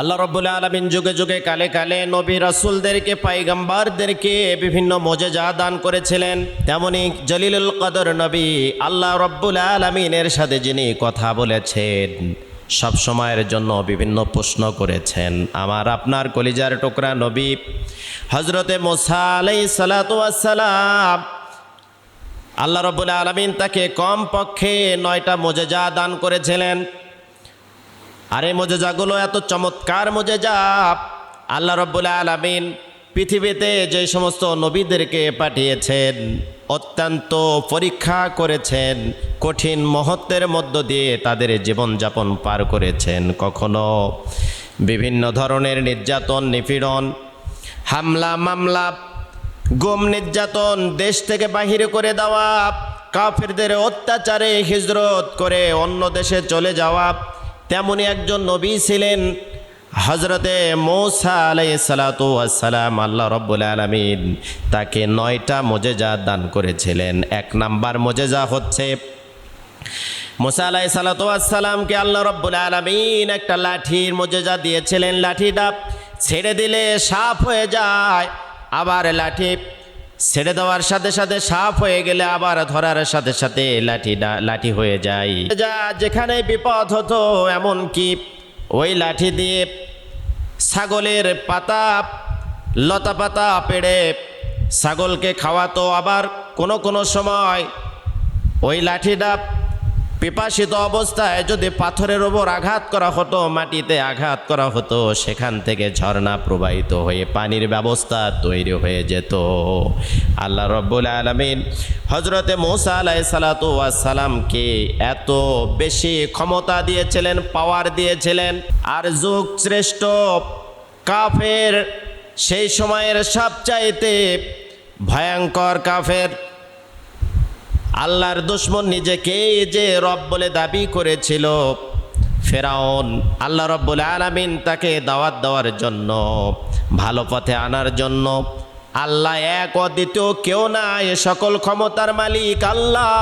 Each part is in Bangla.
আল্লাহ রব্বুল আলমিন যুগে যুগে কালে কালে নবী রাসুলদেরকে, পাইগাম্বারদেরকে বিভিন্ন মজেজা দান করেছিলেন। তেমনি জলিলুল কদর নবী আল্লাহ রব্বুল আলমিনের সাথে যিনি কথা বলেছেন, সব সময়ের জন্য বিভিন্ন প্রশ্ন করেছেন। আমার আপনার কলিজার টুকরা নবী হজরতে মোসা আলাই সালাতাম আল্লাহ রব্বুল আলমিন তাকে কম পক্ষে নয়টা মজেজা দান করেছিলেন। আর এই মজেজাগুলো এত চমৎকার মজেজা আল্লাহ রব্বুল আলমিন পৃথিবীতে যে সমস্ত নবীদেরকে পাঠিয়েছেন, অত্যন্ত পরীক্ষা করেছেন, কঠিন মহত্বের মধ্য দিয়ে তাদের জীবনযাপন পার করেছেন কখনো। বিভিন্ন ধরনের নির্যাতন, নিপীড়ন, হামলা, মামলা, গুম নির্যাতন, দেশ থেকে বাহিরে করে দেওয়া, কাফেরদের অত্যাচারে হিজরত করে অন্য দেশে চলে যাওয়া তেমনি একজন নবী ছিলেন হজরতে মৌসা আলাই সালাতাম আল্লাহ রব্বুল আলমিন তাকে নয়টা মজেজা দান করেছিলেন। এক নাম্বার মজেজা হচ্ছে, মোসা আলাই সালাতামকে আল্লাহ রব্বুল আলমিন একটা লাঠির মজেজা দিয়েছিলেন। লাঠিটা ছেড়ে দিলে সাপ হয়ে যায়, আবার লাঠি ছেড়ে দেওয়ার সাথে সাথে সাপ হয়ে গেলে আবার ধরার সাথে সাথে লাঠি লাঠি হয়ে যায়। যা যেখানে বিপদ হতো এমন কি? ওই লাঠি দিয়ে ছাগলের পাতা, লতা পাতা পেড়ে ছাগলকে খাওয়াতো। আবার কোনো কোনো সময় ওই লাঠিটা পিপাসিত অবস্থায় যদি পাথরের ওপর আঘাত করা হতো, মাটিতে আঘাত করা হতো, সেখান থেকে ঝর্ণা প্রবাহিত হয়ে পানির ব্যবস্থা তৈরি হয়ে যেত। আল্লাহ রব্বুল আলমিন হজরতে মৌসা আলাই সালাতামকে এত বেশি ক্ষমতা দিয়েছিলেন, পাওয়ার দিয়েছিলেন, আর যুগ শ্রেষ্ঠ কাফের সেই সময়ের সবচাইতে ভয়ঙ্কর কাফের আল্লাহর দুশ্মন নিজেকে যে রব বলে দাবি করেছিল, ফেরাউন আল্লাহ রব্বুল আলমিন তাকে দাওয়াত দেওয়ার জন্য, ভালো পথে আনার জন্য, আল্লাহ এক অদ্বিতীয় কেউ নাই, সকল ক্ষমতার মালিক আল্লাহ।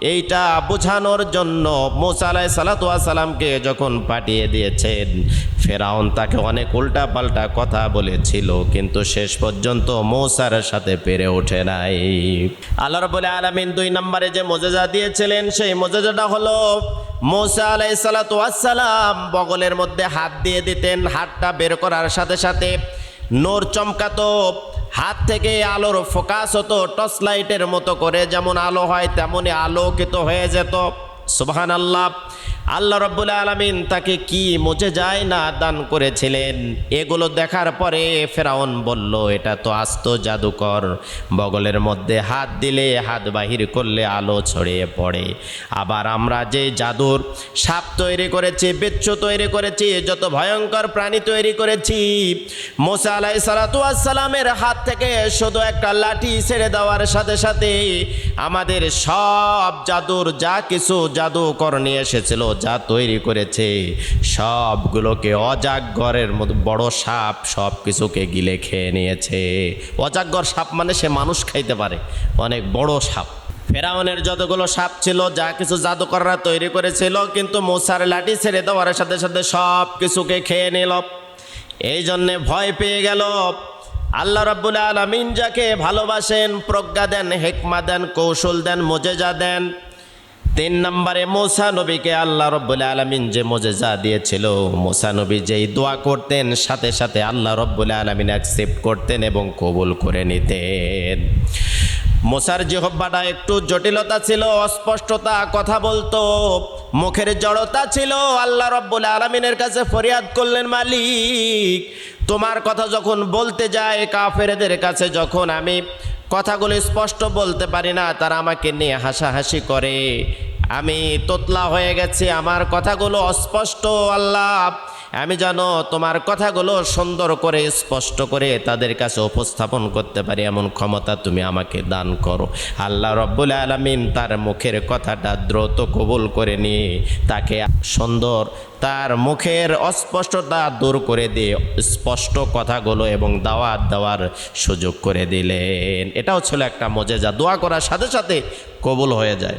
এইটা বোঝানোর জন্য মোসা আলাই সালাতামকে যখন পাঠিয়ে দিয়েছেন, ফেরাউন তাকে অনেক উল্টা পাল্টা কথা বলেছিল, কিন্তু শেষ পর্যন্ত মৌসার সাথে পেরে ওঠে নাই। আল্লাহ রবুল্লা আলমিন দুই নম্বরে যে মোজেজা দিয়েছিলেন, সেই মোজেজাটা হলো, মৌসা আলাই সালাতাম বগলের মধ্যে হাত দিয়ে দিতেন, হাতটা বের করার সাথে সাথে নোর চমকাতো হাত থেকে আলোর ফোকাস হতো, টর্চ লাইটের মতো করে, যেমন আলো হয় তেমনই আলোকিত হয়ে যেত। সুবাহান আল্লাহ আল্লাহ রব্বুল আলমিন তাকে কি মুছে যায় না দান করেছিলেন? এগুলো দেখার পরে ফেরাউন বলল, এটা তো আস্ত জাদুকর। বগলের মধ্যে হাত দিলে হাত বাহির করলে আলো ছড়িয়ে পড়ে। আবার আমরা যে জাদুর সাপ তৈরি করেছি, বিচ্ছু তৈরি করেছি, যত ভয়ঙ্কর প্রাণী তৈরি করেছি, মোসা আলাই সালাতামের হাত থেকে শুধু একটা লাঠি ছেড়ে দেওয়ার সাথে সাথে আমাদের সব জাদুর যা কিছু জাদুকর নিয়ে এসেছিল যা তৈরি করেছে, সবগুলোকে অজাগরের মতো, বড় সাপ সব কিছুকে গিলে খেয়ে নিয়েছে। অজাগর সাপ মানে সে মানুষ খাইতে পারে, অনেক বড় সাপ। ফেরাউনের যতগুলো সাপ ছিল, যা কিছু জাদুকররা তৈরি করেছিল, কিন্তু মোসার লাঠি ছেড়ে দেওয়ার সাথে সাথে সব কিছুকে খেয়ে নিল। এই জন্যে ভয় পেয়ে গেল। আল্লাহ রাব্বুল আলমিন যাকে ভালোবাসেন, প্রজ্ঞা দেন, হেকমা দেন, কৌশল দেন মজেজা দেন তিন নম্বরে মোসা নবীকে আল্লাহ রব্বুল আলমিন যে মজেজা দিয়েছিল, মোসা নবী যেই দোয়া করতেন, সাথে সাথে আল্লাহ রব্বুল আলমিন অ্যাকসেপ্ট করতেন এবং কবুল করে নিতেন। মোসার জিহব্বাটা একটু জটিলতা ছিল, অস্পষ্টতা, কথা বলতো, মুখের জড়তা ছিল। আল্লাহ রব্বুল আলমিনের কাছে ফরিয়াদ করলেন, মালিক, তোমার কথা যখন বলতে যায়, কাফেরদের কাছে যখন আমি কথাগুলো স্পষ্ট বলতে পারি না, তারা আমাকে নিয়ে হাসাহাসি করে। আমি তোতলা হয়ে গেছি, আমার কথাগুলো অস্পষ্ট, আল্লাহ। আমি জানো তোমার কথাগুলো সুন্দর করে, স্পষ্ট করে তাদের কাছে উপস্থাপন করতে পারি, এমন ক্ষমতা তুমি আমাকে দান করো। আল্লাহ রব্বুল আলমিন তার মুখের কথাটা দ্রুত কবুল করে নিয়ে তাকে সুন্দর, তার মুখের অস্পষ্টতা দূর করে দিয়ে স্পষ্ট কথাগুলো এবং দাওয়াত দেওয়ার সুযোগ করে দিলেন। এটাও ছিল একটা মজেজা। দোয়া করার সাথে সাথে কবুল হয়ে যায়।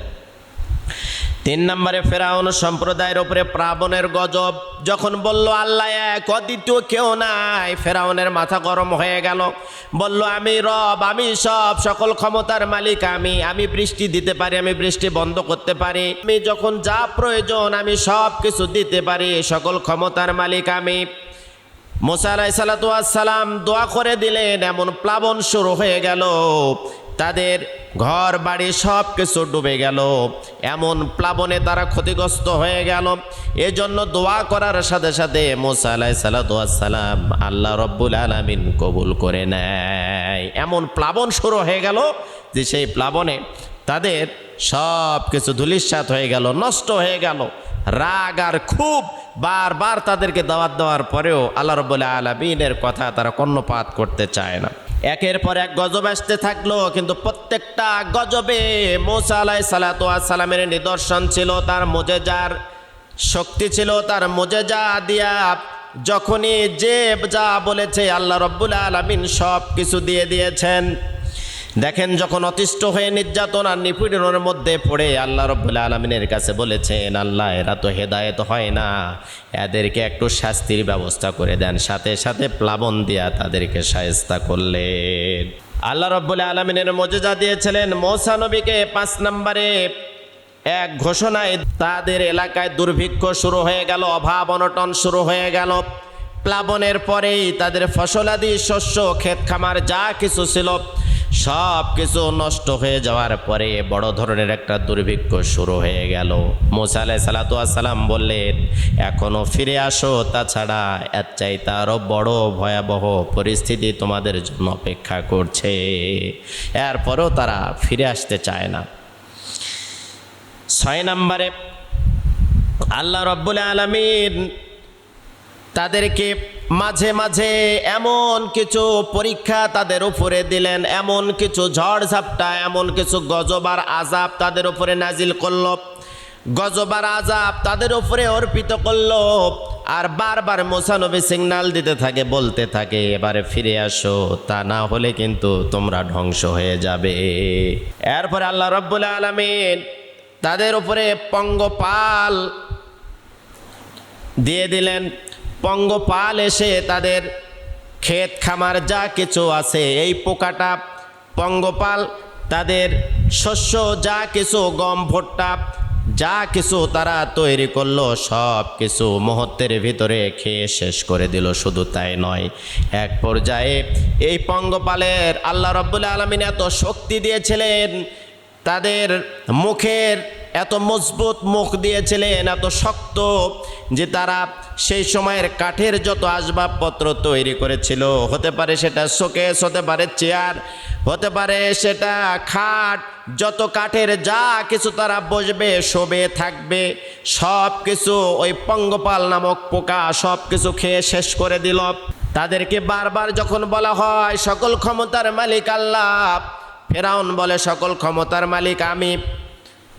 তিন নম্বরে ফেরাউন সম্প্রদায়ের উপরে প্লাবনের গজব। যখন বলল, আল্লাহ এক, অদ্বিতীয় কেউ নাই। ফেরাউনের মাথা গরম হয়ে গেল। বলল, আমি রব, আমি সব, সকল ক্ষমতার মালিক আমি। আমি বৃষ্টি দিতে পারি, আমি বৃষ্টি বন্ধ করতে পারি। আমি যখন যা প্রয়োজন, আমি সব কিছু দিতে পারি। সকল ক্ষমতার মালিক আমি। মোসা আলাই সালাম দোয়া করে দিলেন, এমন প্লাবন শুরু হয়ে গেল। তাদের ঘর, বাড়ি সব কিছু ডুবে গেল। এমন প্লাবনে তারা ক্ষতিগ্রস্ত হয়ে গেল। এজন্য দোয়া করার সাথে সাথে মোসা আলাই সালাম আল্লাহ রব্বুল আলমিন কবুল করে নেয়। এমন প্লাবন শুরু হয়ে গেল যে সেই প্লাবনে তাদের সব কিছু ধুলিস্বাত হয়ে গেল, নষ্ট হয়ে গেল। রাগ আর খুব বারবার তাদেরকে দাওয়াত দেওয়ার পরেও আল্লাহ রব্বুল্লাহ আলমিনের কথা তারা কর্ণপাত করতে চায় না। একের পর এক গজব আসতে থাকল, কিন্তু প্রত্যেকটা গজবে মোসা আলাই সালাত সালামের নিদর্শন ছিল, তার মোজেজার শক্তি ছিল, তার মোজেজা দিয়া যখনই যে যা বলেছে আল্লাহ রব্বুল আলমিন সব কিছু দিয়ে দিয়েছেন। দেখেন, যখন অতিষ্ঠ হয়ে নির্যাতন আর নিপীড়নের মধ্যে পড়ে, আল্লাহ রব্বুল্লা আলমিনের কাছে বলেছেন, আল্লাহ, এরা তো হেদায়েত হয় না। এদেরকে একটু শাস্তির ব্যবস্থা করে দেন। সাথে সাথে প্লাবন দিয়া তাদেরকে সায়স্তা করলেন। আল্লাহ রব্বুল্লা আলমিনের মজেজা দিয়েছিলেন, মৌসা নবীকে পাঁচ নম্বরে এক ঘোষণায়, তাদের এলাকায় দুর্ভিক্ষ শুরু হয়ে গেল, অভাব অনটন শুরু হয়ে গেল। প্লাবনের পরেই তাদের ফসলাদি, শস্য, ক্ষেত খামার যা কিছু ছিল সব কিছু নষ্ট হয়ে যাওয়ার পরে বড় ধরনের একটা দুর্ভিক্ষ শুরু হয়ে গেল। মোসা আলাই সালাতাম বললেন এখনও ফিরে আসো, তাছাড়া এর চাইতে আরও বড় ভয়াবহ পরিস্থিতি তোমাদের জন্য অপেক্ষা করছে। এরপরেও তারা ফিরে আসতে চায় না। ছয় নম্বরে, আল্লাহ রব্বুল আলমিন তাদেরকে মাঝে মাঝে এমন কিছু পরীক্ষা তাদের উপরে দিলেন, এমন কিছু ঝড় ঝাপটা, এমন কিছু গজবার আজাব তাদের উপরে নাজিল করল। গজবার আজাব তাদের উপরে অর্পিত করল আর বারবার মোসানবী সিগনাল দিতে থাকে, বলতে থাকে, এবারে ফিরে আসো, তা না হলে কিন্তু তোমরা ধ্বংস হয়ে যাবে। এরপরে আল্লাহ রব্বুল আলমিন তাদের উপরে পঙ্গপাল দিয়ে দিলেন। পঙ্গপাল এসে তাদের ক্ষেত খামার যা কিছু আছে, এই পোকাটা পঙ্গপাল, তাদের শস্য যা কিছু, গম, ভুট্টা, যা কিছু তারা তৈরি করল, সব কিছু মুহূর্তের ভিতরে খেয়ে শেষ করে দিল, শুধু তাই নয়। এক পর্যায়ে এই পঙ্গপালের আল্লাহ রব্বুল্লা আলমিন এত শক্তি দিয়েছিলেন, তাদের মুখের এত মজবুত মুখ দিয়েছিলেন, এত শক্ত, যে তারা সেই সময়ের কাঠের যত আসবাবপত্র তৈরি করেছিল, হতে পারে সেটা শোকেস, হতে পারে চেয়ার, হতে পারে সেটা খাট, যত কাঠের যা কিছু তারা বসবে, শোবে, থাকবে সব কিছু ওই পঙ্গপাল নামক পোকা সব কিছু খেয়ে শেষ করে দিল। তাদেরকে বারবার যখন বলা হয়, সকল ক্ষমতার মালিক আল্লাহ, ফেরাউন বলে, সকল ক্ষমতার মালিক আমি।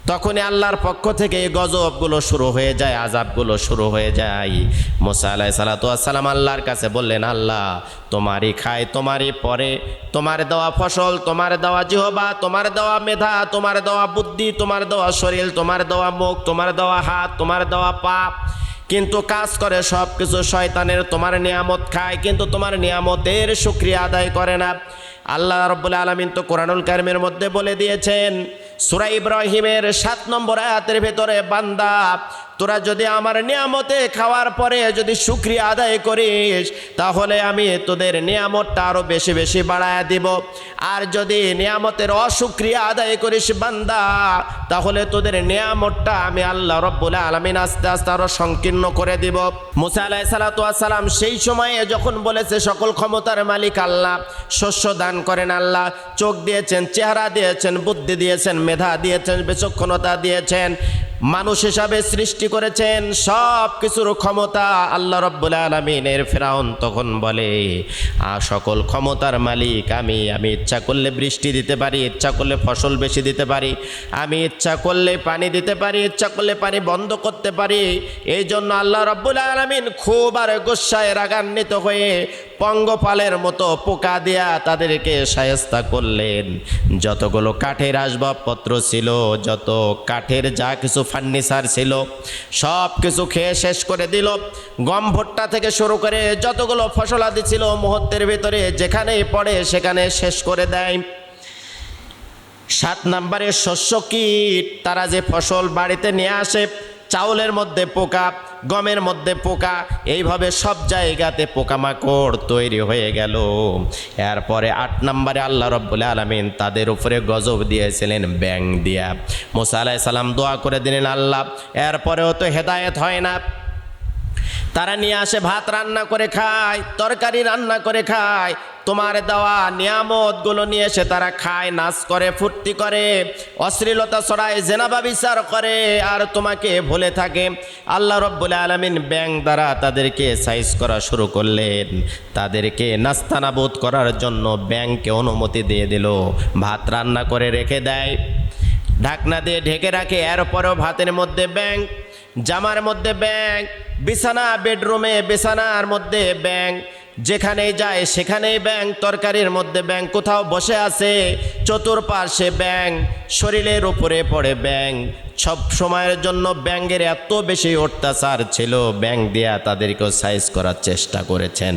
তখনই আল্লাহর পক্ষ থেকে এই গজবগুলো শুরু হয়ে যায় আজাবগুলো শুরু হয়ে যায়। মোসা আলাহ সালাতাম আল্লাহর কাছে বললেন, আল্লাহ, তোমারই খায়, তোমারই পরে, তোমার দেওয়া ফসল, তোমার দেওয়া জিহবা, তোমার দেওয়া মেধা, তোমার দেওয়া বুদ্ধি, তোমার দেওয়া শরীর, তোমার দেওয়া মুখ, তোমার দেওয়া হাত, তোমার দেওয়া পাপ কিন্তু কাজ করে সব কিছু শয়তানের, তোমার নিয়ামত খায়, কিন্তু তোমার নিয়ামতের সুক্রিয়া আদায় করে না। আল্লাহ রব্বুল আলমিন তো কোরআনুল কারিমের মধ্যে বলে দিয়েছেন সুরা ইব্রাহিমের সাত নম্বর আয়াতের ভেতরে বান্দা তোরা যদি আমার নিয়ামতে খাওয়ার পরে যদি শুক্রিয়া আদায় করিস, তাহলে আমি তোদের নিয়ামতটা আরও বেশি বেশি বাড়ায় দিব। আর যদি নিয়ামতের অসুক্রিয়া আদায় করিস বান্দা, তাহলে তোদের নিয়ামতটা আমি আল্লাহ রব্বুল আলমিন আস্তে আস্তে আরও সংকীর্ণ করে দিব। মুসা আলাহ সালাতাম সেই সময়ে যখন বলেছে, সকল ক্ষমতার মালিক আল্লাহ, শস্য দান করেন আল্লাহ, চোখ দিয়েছেন, চেহারা দিয়েছেন, বুদ্ধি দিয়েছেন, মেধা দিয়েছেন, বিচক্ষণতা দিয়েছেন মানুষ হিসাবে সৃষ্টি করেছেন সব কিছুর ক্ষমতা আল্লাহ রব্বুল আলমিনের। ফেরাউন তখন বলে, আ, সকল ক্ষমতার মালিক, আমি আমি ইচ্ছা করলে বৃষ্টি দিতে পারি, ইচ্ছা করলে ফসল বেশি দিতে পারি, আমি ইচ্ছা করলে পানি দিতে পারি, ইচ্ছা করলে পানি বন্ধ করতে পারি। এই জন্য আল্লাহ রব্বুল আলমিন খুব আর গোসায় রাগান্বিত হয়ে পঙ্গপালের মতো পোকা দিয়া তাদেরকে সায়স্তা করলেন। যতগুলো কাঠের আসবাবপত্র ছিল, যত কাঠের যা কিছু ফার্নিচার ছিল। সব কিছু খেয়ে শেষ করে দিল। গম ভুট্টা থেকে শুরু করে যতগুলো ফসলাদি ছিল মুহূর্তের ভিতরে যেখানেই পড়ে সেখানে শেষ করে দেয়। সাত নম্বরে শস্য কীট, তারা যে ফসল বাড়িতে নিয়ে আসে, চাউলের মধ্যে পোকা গমের মধ্যে পোকা, এইভাবে সব জায়গাতে পোকামাকড় তৈরি হয়ে গেল। এরপরে আট নম্বরে আল্লাহ রব্বুল আলমিন তাদের উপরে গজব দিয়েছিলেন, ব্যাং দিয়া। মোসা আলাহ সালাম দোয়া করে দিলেন, আল্লাহ, এরপরেও তো হেদায়েত হয় না। তারা নিয়ে আসে ভাত রান্না করে খায়, তরকারি রান্না করে খায় তোমার দেওয়া নিয়ামতগুলো নিয়ে এসে তারা খায়, নাচ করে, ফুর্তি করে, অশ্লীলতা ছড়ায়, জেনাবা বিচার করে। আর তোমাকে ভুলে থাকে, আল্লাহ রব্বুল আলমিন ব্যাংক দ্বারা তাদেরকে সাইজ করা শুরু করলেন। তাদেরকে নাস্তানাবোধ করার জন্য ব্যাংকে অনুমতি দিয়ে দিল। ভাত রান্না করে রেখে দেয়। ঢাকনা দিয়ে ঢেকে রাখে, এরপরেও ভাতের মধ্যে ব্যাংক জামার মধ্যে ব্যাংক বিছানা, বেডরুমে, বিছানার মধ্যে ব্যাং যেখানেই যায় সেখানেই ব্যাংক তরকারির মধ্যে ব্যাংক কোথাও বসে আছে। চতুর্পার্শ্বে ব্যাংক শরীরের উপরে পড়ে ব্যাংক সব সময়ের জন্য ব্যাংকের এত বেশি অত্যাচার ছিল ব্যাংক দিয়া তাদেরকেও সাইজ করার চেষ্টা করেছেন।